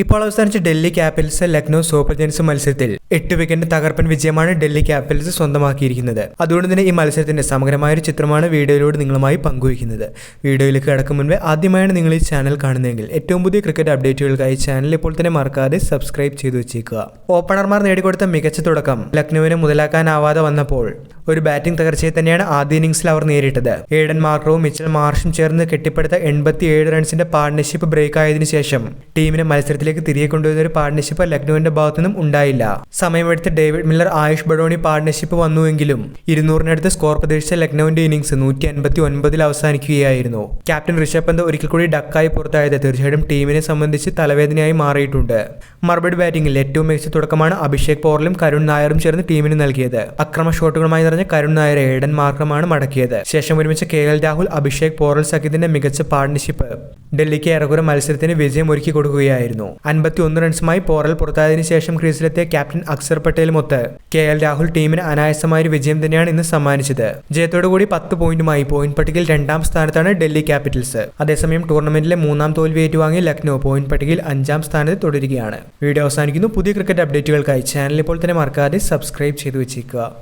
ഇപ്പോൾ അവസാനിച്ച Delhi Capitals Lucknow Super Giants മത്സരത്തിൽ എട്ട് വിക്കറ്റ് തകർപ്പൻ വിജയമാണ് ഡൽഹി ക്യാപിറ്റൽസ് സ്വന്തമാക്കിയിരിക്കുന്നത്. അതുകൊണ്ട് തന്നെ ഈ മത്സരത്തിന്റെ സമഗ്രമായ ഒരു ചിത്രമാണ് വീഡിയോയിലൂടെ നിങ്ങളുമായി പങ്കുവയ്ക്കുന്നത്. വീഡിയോയിലേക്ക് കടക്കും മുൻപേ ആദ്യമായാണ് നിങ്ങൾ ഈ ചാനൽ കാണുന്നതെങ്കിൽ ഏറ്റവും പുതിയ ക്രിക്കറ്റ് അപ്ഡേറ്റുകൾക്കായി ചാനൽ ഇപ്പോൾ തന്നെ മറക്കാതെ സബ്സ്ക്രൈബ് ചെയ്തു വെച്ചേക്കുക. ഓപ്പണർമാർ നേടിക്കൊടുത്ത മികച്ച തുടക്കം ലക്നൌവിനെ മുതലാക്കാനാവാതെ വന്നപ്പോൾ ഒരു ബാറ്റിംഗ് തകർച്ചയെ തന്നെയാണ് ആദ്യ ഇന്നിംഗ്സിൽ അവർ നേരിട്ടത്. ഏഡൻ മാർക്കറും മിച്ചൽ മാർഷും ചേർന്ന് കെട്ടിപ്പടുത്ത എൺപത്തിയേഴ് റൺസിന്റെ പാർട്ണർഷിപ്പ് ബ്രേക്ക് ആയതിനു ശേഷം ടീമിനെ മത്സരത്തിലേക്ക് തിരികെ കൊണ്ടുവരുന്ന ഒരു പാർട്ണർഷിപ്പ് ലക്നൌവിന്റെ ഭാഗത്തുനിന്നും ഉണ്ടായില്ല. സമയമെടുത്ത് David Miller Ayush Badoni partnership വന്നുവെങ്കിലും ഇരുന്നൂറിനടുത്ത് സ്കോർ പ്രതീക്ഷിച്ച ലക്നൌവിന്റെ ഇന്നിംഗ്സ് നൂറ്റി അൻപത്തി ഒൻപതിൽ അവസാനിക്കുകയായിരുന്നു. ക്യാപ്റ്റൻ ഋഷഭ് പന്ത് ഒരിക്കൽ കൂടി ഡക്കായി പുറത്തായത് തീർച്ചയായിട്ടും ടീമിനെ സംബന്ധിച്ച് തലവേദനയായി മാറിയിട്ടുണ്ട്. മറുപടി ബാറ്റിംഗിൽ ഏറ്റവും മികച്ച തുടക്കമാണ് അഭിഷേക് പോറലും കരുൺ നായറും ചേർന്ന് ടീമിന് നൽകിയത്. അക്രമ ഷോട്ടുകളുമായി നിറഞ്ഞ കരുൺ നായരെ ഏഡൻ മാർക്കമാണ് മടക്കിയത്. ശേഷം ഒരുമിച്ച് കെ എൽ രാഹുൽ അഭിഷേക് പോറൽ സഖ്യത്തിന്റെ മികച്ച പാർട്ണർഷിപ്പ് ഡൽഹിക്ക് ഏറെക്കുറെ മത്സരത്തിന് വിജയം ഒരുക്കി കൊടുക്കുകയായിരുന്നു. അൻപത്തി ഒന്ന് റൺസുമായി പോറൽ പുറത്തായതിനു ശേഷം ക്രീസിലെത്തിയ ക്യാപ്റ്റൻ അക്സർ പട്ടേലുമൊത്ത് കെ എൽ രാഹുൽ ടീമിന് അനായാസമായ ഒരു വിജയം തന്നെയാണ് ഇന്ന് സമ്മാനിച്ചത്. ജയത്തോടുകൂടി പത്ത് പോയിന്റുമായി പോയിന്റ് പട്ടികയിൽ രണ്ടാം സ്ഥാനത്താണ് ഡൽഹി ക്യാപിറ്റൽസ്. അതേസമയം ടൂർണമെന്റിലെ മൂന്നാം തോൽവി ഏറ്റുവാങ്ങിയ ലക്നൌ പോയിന്റ് പട്ടികയിൽ അഞ്ചാം സ്ഥാനത്ത് തുടരുകയാണ്. വീഡിയോ അവസാനിക്കുന്നു. പുതിയ ക്രിക്കറ്റ് അപ്ഡേറ്റുകൾക്കായി ചാനൽ ഇപ്പോൾ തന്നെ മറക്കാതെ സബ്സ്ക്രൈബ് ചെയ്തു വെച്ചേക്കുക.